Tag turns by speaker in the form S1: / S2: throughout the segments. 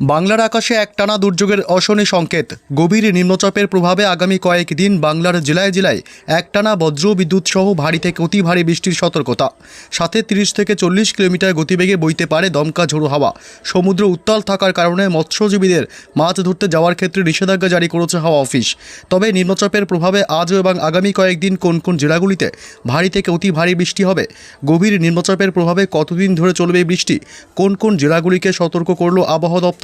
S1: বাংলার আকাশে একটানা দুর্যোগের অশনি সংকেত। গভীর নিম্নচাপের প্রভাবে আগামী কয়েক দিন বাংলার জেলায় জেলায় একটানা বজ্র বিদ্যুৎ সহ ভারী থেকে অতি ভারী বৃষ্টির সতর্কতা। সাথে তিরিশ থেকে চল্লিশ কিলোমিটার গতিবেগে বইতে পারে দমকা ঝোড়ো হাওয়া। সমুদ্র উত্তাল থাকার কারণে মৎস্যজীবীদের মাছ ধরতে যাওয়ার ক্ষেত্রে নিষেধাজ্ঞা জারি করেছে হাওয়া অফিস। তবে নিম্নচাপের প্রভাবে আজও এবং আগামী কয়েকদিন কোন কোন জেলাগুলিতে ভারী থেকে অতি ভারী বৃষ্টি হবে? গভীর নিম্নচাপের প্রভাবে কতদিন ধরে চলবে বৃষ্টি? কোন কোন জেলাগুলিকে সতর্ক করল আবহাওয়া দপ্তর?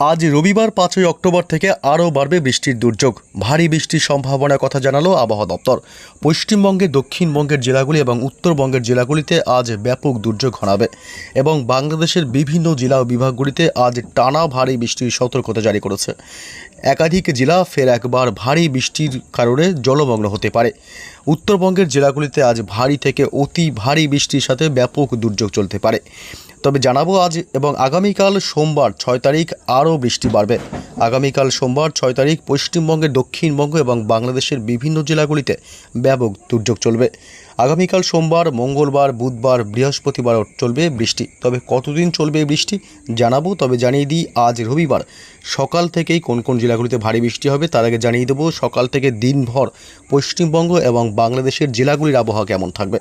S1: আজ রবিবার পাঁচই অক্টোবর থেকে আরও বাড়বে বৃষ্টির দুর্যোগ। ভারী বৃষ্টির সম্ভাবনার কথা জানালো আবহাওয়া দপ্তর। পশ্চিমবঙ্গে, দক্ষিণবঙ্গের জেলাগুলি এবং উত্তরবঙ্গের জেলাগুলিতে আজ ব্যাপক দুর্যোগ ঘনাবে এবং বাংলাদেশের বিভিন্ন জেলা ও বিভাগগুলিতে আজ টানা ভারী বৃষ্টির সতর্কতা জারি করেছে। একাধিক জেলা ফের একবার ভারী বৃষ্টির কারণে জলমগ্ন হতে পারে। উত্তরবঙ্গের জেলাগুলিতে আজ ভারী থেকে অতি ভারী বৃষ্টির সাথে ব্যাপক দুর্যোগ চলতে পারে। তবে জানাব আজ এবং আগামীকাল সোমবার ছয় তারিখ আরও বৃষ্টি বাড়বে। আগামীকাল সোমবার ছয় তারিখ পশ্চিমবঙ্গের দক্ষিণবঙ্গ এবং বাংলাদেশের বিভিন্ন জেলাগুলিতে ব্যাপক দুর্যোগ চলবে। আগামীকাল সোমবার, মঙ্গলবার, বুধবার, বৃহস্পতিবারও চলবে বৃষ্টি। তবে কতদিন চলবে বৃষ্টি জানাব, তবে জানিয়ে দিই আজ রবিবার সকাল থেকেই কোন কোন জেলাগুলিতে ভারী বৃষ্টি হবে তার আগে জানিয়ে দেবো সকাল থেকে দিনভর পশ্চিমবঙ্গ এবং বাংলাদেশের জেলাগুলির আবহাওয়া কেমন থাকবে।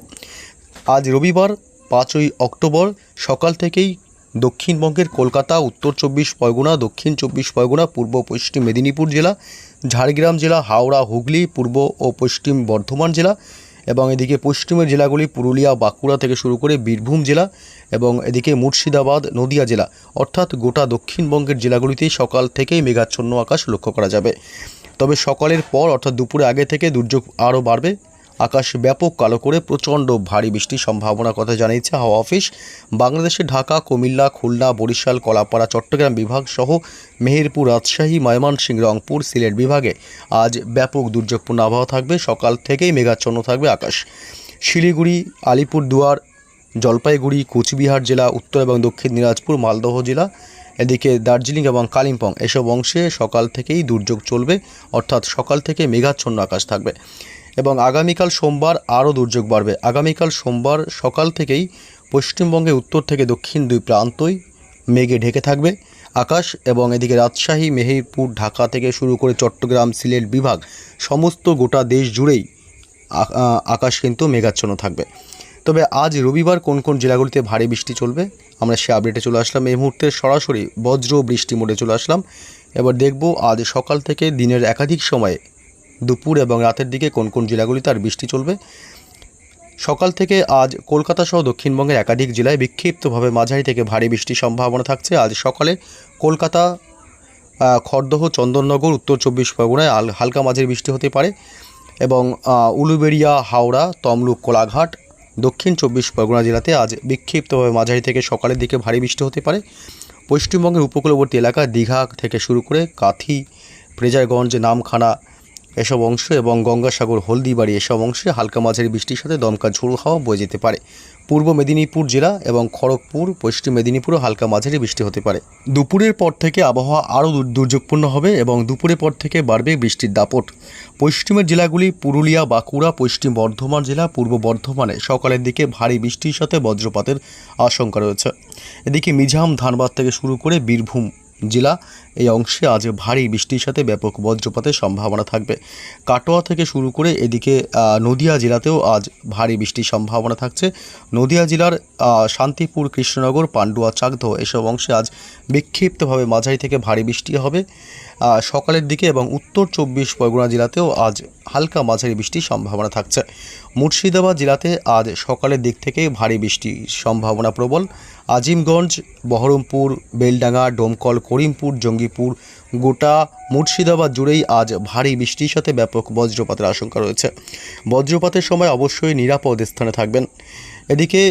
S1: আজ রবিবার পাঁচই অক্টোবর সকাল থেকেই দক্ষিণবঙ্গের কলকাতা, উত্তর চব্বিশ পরগনা, দক্ষিণ চব্বিশ পরগনা, পূর্ব পশ্চিম মেদিনীপুর জেলা, ঝাড়গ্রাম জেলা, হাওড়া, হুগলি, পূর্ব ও পশ্চিম বর্ধমান জেলা এবং এদিকে পশ্চিমের জেলাগুলি পুরুলিয়া, বাঁকুড়া থেকে শুরু করে বীরভূম জেলা এবং এদিকে মুর্শিদাবাদ, নদিয়া জেলা। অর্থাৎ গোটা দক্ষিণবঙ্গের জেলাগুলিতেই সকাল থেকেই মেঘাচ্ছন্ন আকাশ লক্ষ্য করা যাবে। তবে সকালের পর অর্থাৎ দুপুরে আগে থেকে দুর্যোগ আরও বাড়বে। আকাশ ব্যাপক কালো করে প্রচণ্ড ভারী বৃষ্টির সম্ভাবনার কথা জানিয়েছে হাওয়া অফিস। বাংলাদেশের ঢাকা, কুমিল্লা, খুলনা, বরিশাল, কলাপাড়া, চট্টগ্রাম বিভাগ সহ মেহেরপুর, রাজশাহী, ময়মনসিংহ, রংপুর, সিলেট বিভাগে আজ ব্যাপক দুর্যোগপূর্ণ আবহাওয়া থাকবে। সকাল থেকেই মেঘাচ্ছন্ন থাকবে আকাশ। শিলিগুড়ি, আলিপুরদুয়ার, জলপাইগুড়ি, কুচবিহার জেলা, উত্তর এবং দক্ষিণ দিনাজপুর, মালদহ জেলা, এদিকে দার্জিলিং এবং কালিম্পং এসব অংশে সকাল থেকেই দুর্যোগ চলবে। অর্থাৎ সকাল থেকে মেঘাচ্ছন্ন আকাশ থাকবে। এবং আগামীকাল সোমবার আরও দুর্যোগ বাড়বে। আগামীকাল সোমবার সকাল থেকেই পশ্চিমবঙ্গে উত্তর থেকে দক্ষিণ দুই প্রান্তই মেঘে ঢেকে থাকবে। আকাশ এবং এদিকে রাজশাহী, মেহেরপুর, ঢাকা থেকে শুরু করে চট্টগ্রাম, সিলেট বিভাগ সমস্ত গোটা দেশ জুড়েই আকাশ কিন্তু মেঘাচ্ছন্ন থাকবে। তবে আজ রবিবার কোন কোন জেলাগুলিতে ভারী বৃষ্টি চলবে? আমরা সে আপডেটে চলে আসলাম। এই মুহূর্তে সরাসরি বজ্র বৃষ্টি মোডে চলে আসলাম। এবার দেখব আজ সকাল থেকে দিনের একাধিক সময়ে দুপুর এবং রাতের দিকে কোন কোন জেলাগুলিতে আর বৃষ্টি চলবে? সকাল থেকে আজ কলকাতা সহ দক্ষিণবঙ্গের একাধিক জেলায় বিক্ষিপ্তভাবে মাঝারি থেকে ভারী বৃষ্টির সম্ভাবনা থাকছে। আজ সকালে কলকাতা খড়দহ, চন্দননগর, উত্তর চব্বিশ পরগনায় হালকা মাঝারি বৃষ্টি হতে পারে এবং উলুবেড়িয়া, হাওড়া, তমলুক, কোলাঘাট, দক্ষিণ চব্বিশ পরগনা জেলাতে আজ বিক্ষিপ্তভাবে মাঝারি থেকে সকালের দিকে ভারী বৃষ্টি হতে পারে। পশ্চিমবঙ্গের উপকূলবর্তী এলাকা দীঘা থেকে শুরু করে কাথি ফ্রেজারগঞ্জ নামখানা এসব অংশ এবং গঙ্গাসাগর, হলদিবাড়ি এসব অংশে হালকা মাঝারি বৃষ্টির সাথে দমকা ঝোড়ো হাওয়া বয়ে যেতে পারে। পূর্ব মেদিনীপুর জেলা এবং খড়গপুর, পশ্চিম মেদিনীপুরও হালকা মাঝারি বৃষ্টি হতে পারে। দুপুরের পর থেকে আবহাওয়া আরও দুর্যোগপূর্ণ হবে এবং দুপুরের পর থেকে বাড়বে বৃষ্টির দাপট। পশ্চিমের জেলাগুলি পুরুলিয়া, বাঁকুড়া, পশ্চিম বর্ধমান জেলা, পূর্ব বর্ধমানে সকালের দিকে ভারী বৃষ্টির সাথে বজ্রপাতের আশঙ্কা রয়েছে। এদিকে মিঝাম ধানবাদ থেকে শুরু করে বীরভূম জেলা এই অংশে আজ ভারী বৃষ্টির সাথে ব্যাপক বজ্রপাতের সম্ভাবনা থাকবে। কাটোয়া থেকে শুরু করে এদিকে নদিয়া জেলাতেও আজ ভারী বৃষ্টির সম্ভাবনা থাকছে। নদিয়া জেলার শান্তিপুর, কৃষ্ণনগর, পান্ডুয়া চাকধ এসব অংশে আজ বিক্ষিপ্তভাবে মাঝারি থেকে ভারী বৃষ্টি হবে। সকালের দিকে এবং উত্তর চব্বিশ পরগনা জেলাতেও আজ হালকা মাঝারি বৃষ্টির সম্ভাবনা থাকছে। মুর্শিদাবাদ জেলাতে আজ সকালের দিক থেকে ভারী বৃষ্টির সম্ভাবনা প্রবল। আজিমগঞ্জ, বহরমপুর, বেলডাঙ্গা, ডোমকল, করিমপুর, জঙ্গিপুর, গোটা মুর্শিদাবাদ জুড়েই আজ ভারী বৃষ্টির সাথে ব্যাপক বজ্রপাতের আশঙ্কা রয়েছে। বজ্রপাতের সময় অবশ্যই নিরাপদ স্থানে থাকবেন। এদিকে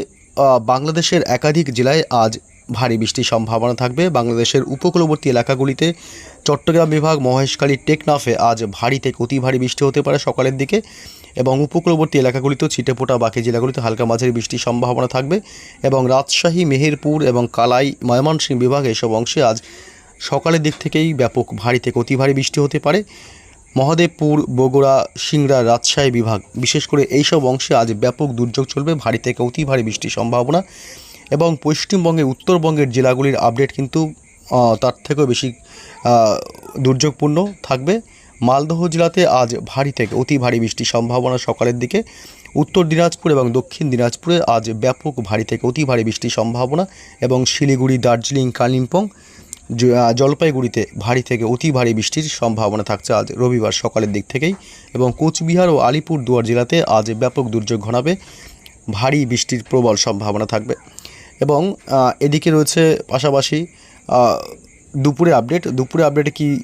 S1: বাংলাদেশের একাধিক জেলায় আজ ভারী বৃষ্টির সম্ভাবনা থাকবে। বাংলাদেশের উপকূলবর্তী এলাকাগুলিতে চট্টগ্রাম বিভাগ, মহেশখালী, টেকনাফে আজ ভারী থেকে অতি ভারী বৃষ্টি হতে পারে সকালের দিকে এবং উপকূলবর্তী এলাকাগুলিতেও ছিটেফোঁটা, বাকি জেলাগুলিতে হালকা মাঝারি বৃষ্টির সম্ভাবনা থাকবে এবং রাজশাহী, মেহেরপুর এবং কালাই, ময়মনসিংহ বিভাগ এসব অংশে আজ সকালের দিক থেকেই ব্যাপক ভারী থেকে অতি ভারী বৃষ্টি হতে পারে। মহাদেবপুর, বগুড়া, সিংড়া, রাজশাহী বিভাগ। বিশেষ করে এইসব অংশে আজ ব্যাপক দুর্যোগ চলবে। ভারী থেকে অতি ভারী বৃষ্টির সম্ভাবনা এবং পশ্চিমবঙ্গের উত্তরবঙ্গের জেলাগুলির আপডেট কিন্তু তার থেকেও বেশি দুর্যোগপূর্ণ থাকবে। মালদহ জেলাতে আজ ভারী থেকে অতি ভারী বৃষ্টির সম্ভাবনা সকালের দিকে। উত্তর দিনাজপুর এবং দক্ষিণ দিনাজপুরে আজ ব্যাপক ভারী থেকে অতি ভারী বৃষ্টির সম্ভাবনা এবং শিলিগুড়ি, দার্জিলিং, কালিম্পং জলপাইগুড়িতে ভারী থেকে অতি ভারী বৃষ্টির সম্ভাবনা থাকছে আজ রবিবার সকালের দিক থেকেই এবং কোচবিহার ও আলিপুর দুয়ার জেলাতে আজ ব্যাপক দুর্যোগ ঘনাবে। ভারী বৃষ্টির প্রবল সম্ভাবনা থাকবে। এবং এদিকে রয়েছে পাশাপাশি দুপুরে আপডেট। দুপুরে আপডেটে কি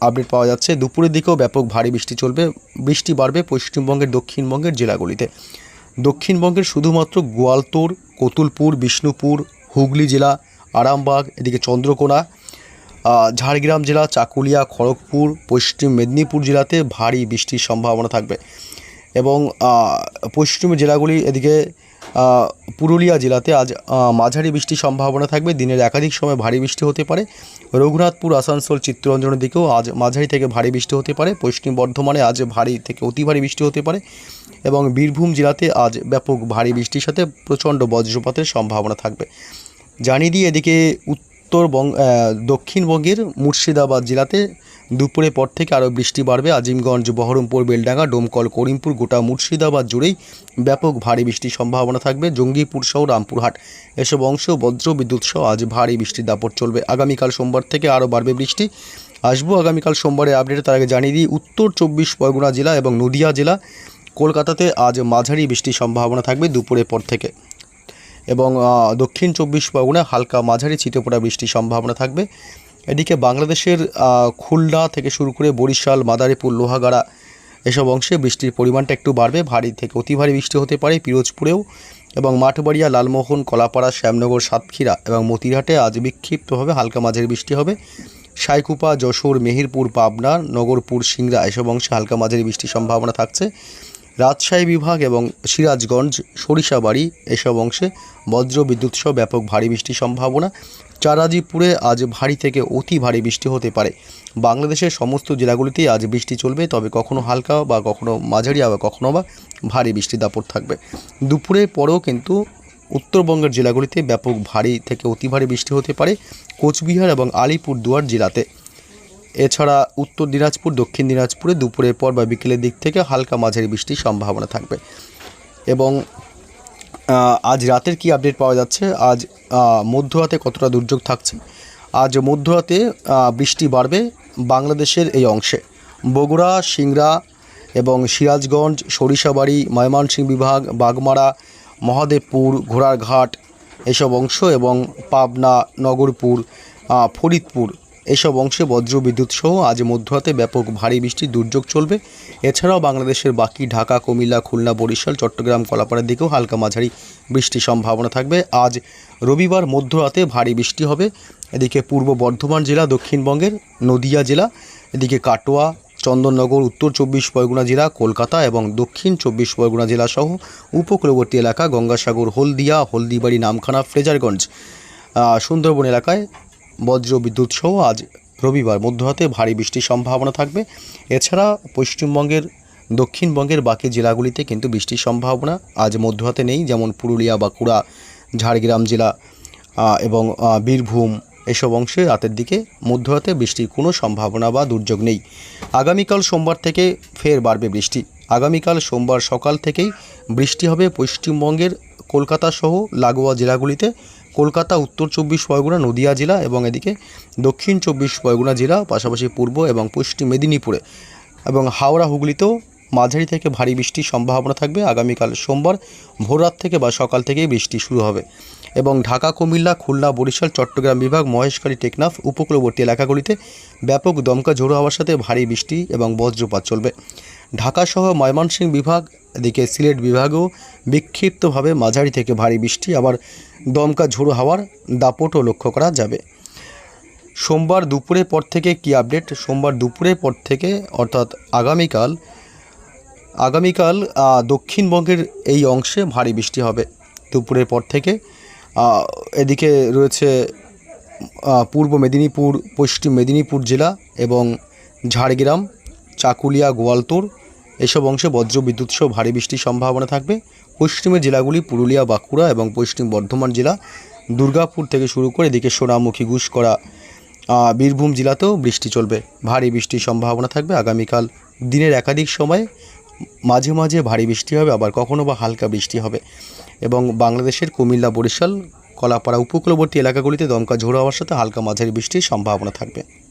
S1: আপডেট পাওয়া যাচ্ছে? দুপুরের দিকেও ব্যাপক ভারী বৃষ্টি চলবে। বৃষ্টি বাড়বে পশ্চিমবঙ্গের দক্ষিণবঙ্গের জেলাগুলিতে। দক্ষিণবঙ্গের শুধুমাত্র গোয়ালতোড় কতুলপুর, বিষ্ণুপুর, হুগলি জেলা, আরামবাগ, এদিকে চন্দ্রকোনা ঝাড়গ্রাম জেলা, চাকুলিয়া, খড়গপুর, পশ্চিম মেদিনীপুর জেলাতে ভারী বৃষ্টির সম্ভাবনা থাকবে। এবং পশ্চিম জেলাগুলি এদিকে পুরুলিয়া জেলাতে আজ মাঝারি বৃষ্টির সম্ভাবনা থাকবে। দিনের একাধিক সময় ভারী বৃষ্টি হতে পারে। রঘুনাথপুর, আসানসোল, চিত্তরঞ্জনের দিকেও আজ মাঝারি থেকে ভারী বৃষ্টি হতে পারে। পশ্চিম বর্ধমানে আজ ভারী থেকে অতি ভারী বৃষ্টি হতে পারে। এবং বীরভূম জেলাতে আজ ব্যাপক ভারী বৃষ্টির সাথে প্রচণ্ড বজ্রপাতের সম্ভাবনা থাকবে। জানিয়ে দিয়ে এদিকে উত্তরবঙ্গ দক্ষিণবঙ্গের মুর্শিদাবাদ জেলাতে দুপুরের পর থেকে আরও বৃষ্টি বাড়বে। আজিমগঞ্জ, বহরমপুর, বেলডাঙ্গা, ডোমকল, করিমপুর, গোটা মুর্শিদাবাদ জুড়েই ব্যাপক ভারী বৃষ্টির সম্ভাবনা থাকবে। জঙ্গিপুর সহ রামপুরহাট এসব অংশ বজ্র বিদ্যুৎ সহ আজ ভারী বৃষ্টির দাপট চলবে। আগামীকাল সোমবার থেকে আরও বাড়বে বৃষ্টি। আসব আগামীকাল সোমবারে আপডেটে, তার আগে জানিয়ে দিই, উত্তর চব্বিশ পরগনা জেলা এবং নদিয়া জেলা, কলকাতাতে আজ মাঝারি বৃষ্টির সম্ভাবনা থাকবে দুপুরের পর থেকে। এবং দক্ষিণ চব্বিশ পরগনায় হালকা মাঝারি ছিটেফোঁটা বৃষ্টির সম্ভাবনা থাকবে। এদিকে বাংলাদেশের খুলনা থেকে শুরু করে বরিশাল, মাদারীপুর, লোহাগাড়া এসব অংশে বৃষ্টির পরিমাণটা একটু বাড়বে। ভারী থেকে অতি ভারী বৃষ্টি হতে পারে পিরোজপুরেও এবং মাঠবাড়িয়া, লালমোহন, কলাপাড়া, শ্যামনগর, সাতক্ষীরা এবং মতিরহাটে আজ বিক্ষিপ্তভাবে হালকা মাঝারি বৃষ্টি হবে। সাইকুপা, যশোর, মেহিরপুর, পাবনা, নগরপুর, সিংড়া এসব অংশে হালকা মাঝারি বৃষ্টির সম্ভাবনা থাকছে। রাজশাহী বিভাগ এবং সিরাজগঞ্জ, সরিষাবাড়ি এসব অংশে বজ্র বিদ্যুৎ সহ ব্যাপক ভারী বৃষ্টির সম্ভাবনা। চারাজিপুরে আজ ভারী থেকে অতি ভারী বৃষ্টি হতে পারে। বাংলাদেশের সমস্ত জেলাগুলিতেই আজ বৃষ্টি চলবে, তবে কখনো হালকা বা কখনো মাঝারি আবার কখনো বা ভারী বৃষ্টি দাপট থাকবে। দুপুরের পরেও কিন্তু উত্তরবঙ্গের জেলাগুলিতে ব্যাপক ভারী থেকে অতি ভারী বৃষ্টি হতে পারে। কোচবিহার এবং আলিপুরদুয়ার জেলাতে এছাড়া উত্তর দিনাজপুর, দক্ষিণ দিনাজপুরে দুপুরের পর বা বিকেলের দিক থেকে হালকা মাঝারি বৃষ্টির সম্ভাবনা থাকবে। এবং আজ রাতের কি আপডেট পাওয়া যাচ্ছে? আজ মধ্যরাতে কতটা দুর্যোগ থাকছে? আজ মধ্যরাতে বৃষ্টি বাড়বে বাংলাদেশের এই অংশে। বগুড়া, সিংড়া এবং সিরাজগঞ্জ, সরিষাবাড়ি, ময়মনসিংহ বিভাগ, বাগমারা, মহাদেবপুর, ঘোড়ারঘাট এসব অংশ এবং পাবনা, নগরপুর ফরিদপুর এসব অংশে বজ্র বিদ্যুৎ সহ আজ মধ্যরাতে ব্যাপক ভারী বৃষ্টির দুর্যোগ চলবে। এছাড়াও বাংলাদেশের বাকি ঢাকা, কুমিল্লা, খুলনা, বরিশাল, চট্টগ্রাম, কলাপাড়ার দিকেও হালকা মাঝারি বৃষ্টির সম্ভাবনা থাকবে। আজ রবিবার মধ্যরাতে ভারী বৃষ্টি হবে। এদিকে পূর্ব বর্ধমান জেলা, দক্ষিণবঙ্গের নদিয়া জেলা, এদিকে কাটোয়া, চন্দননগর, উত্তর চব্বিশ পরগনা জেলা, কলকাতা এবং দক্ষিণ চব্বিশ পরগনা জেলা সহ উপকূলবর্তী এলাকা গঙ্গাসাগর, হলদিয়া, হলদিবাড়ি, নামখানা ফ্রেজারগঞ্জ সুন্দরবন এলাকায় বজ্র বিদ্যুৎ সহ আজ রবিবার মধ্যরাতে ভারী বৃষ্টির সম্ভাবনা থাকবে। এছাড়া পশ্চিমবঙ্গের, দক্ষিণবঙ্গের বাকি জেলাগুলিতে কিন্তু বৃষ্টির সম্ভাবনা আজ মধ্যরাতে নেই, যেমন পুরুলিয়া, বাঁকুড়া, ঝাড়গ্রাম জেলা এবং বীরভূম এসব অংশে রাতের দিকে মধ্যরাতে বৃষ্টির কোনো সম্ভাবনা বা দুর্যোগ নেই। আগামীকাল সোমবার থেকে ফের বাড়বে বৃষ্টি। আগামীকাল সোমবার সকাল থেকেই বৃষ্টি হবে পশ্চিমবঙ্গের, কলকাতা সহ লাগোয়া জেলাগুলিতে। কলকাতা, উত্তর চব্বিশ পরগনা, নদীয়া জেলা এবং এদিকে দক্ষিণ চব্বিশ পরগনা জেলা, পাশাপাশি পূর্ব এবং পশ্চিম মেদিনীপুরে এবং হাওড়া, হুগলিতেও মাঝারি থেকে ভারী বৃষ্টির সম্ভাবনা থাকবে। আগামীকাল সোমবার ভোররাত থেকে বা সকাল থেকেই বৃষ্টি শুরু হবে। এবং ঢাকা, কুমিল্লা, খুলনা, বরিশাল, চট্টগ্রাম বিভাগ, মহেশখালী, টেকনাফ, উপকূলবর্তী এলাকাগুলিতে ব্যাপক দমকা ঝোড়ো হওয়ার সাথে ভারী বৃষ্টি এবং বজ্রপাত চলবে। ঢাকাসহ ময়মনসিংহ বিভাগ, এদিকে সিলেট বিভাগেও বিক্ষিপ্তভাবে মাঝারি থেকে ভারী বৃষ্টি, আবার দমকা ঝোড়ো হাওয়ার দাপটও লক্ষ্য করা যাবে। সোমবার দুপুরের পর থেকে কি আপডেট? সোমবার দুপুরের পর থেকে, অর্থাৎ আগামীকাল আগামীকাল দক্ষিণবঙ্গের এই অংশে ভারী বৃষ্টি হবে। দুপুরের পর থেকে এদিকে রয়েছে পূর্ব মেদিনীপুর, পশ্চিম মেদিনীপুর জেলা এবং ঝাড়গ্রাম, চাকুলিয়া গোয়ালতোড় এসব অংশে বজ্র বিদ্যুৎ সহ ভারী বৃষ্টির সম্ভাবনা থাকবে। পশ্চিমের জেলাগুলি পুরুলিয়া, বাঁকুড়া এবং পশ্চিম বর্ধমান জেলা দুর্গাপুর থেকে শুরু করে এদিকে সোনামুখী ঘুষকরা বীরভূম জেলাতেও বৃষ্টি চলবে। ভারী বৃষ্টির সম্ভাবনা থাকবে আগামীকাল দিনের একাধিক সময়। মাঝে মাঝে ভারী বৃষ্টি হবে, আবার কখনো বা হালকা বৃষ্টি হবে। এবং বাংলাদেশের কুমিল্লা, বরিশাল, কলাপাড়া উপকূলবর্তী এলাকাগুলিতে দমকা ঝোড়ো হওয়ার সাথে হালকা মাঝারি বৃষ্টির সম্ভাবনা থাকবে।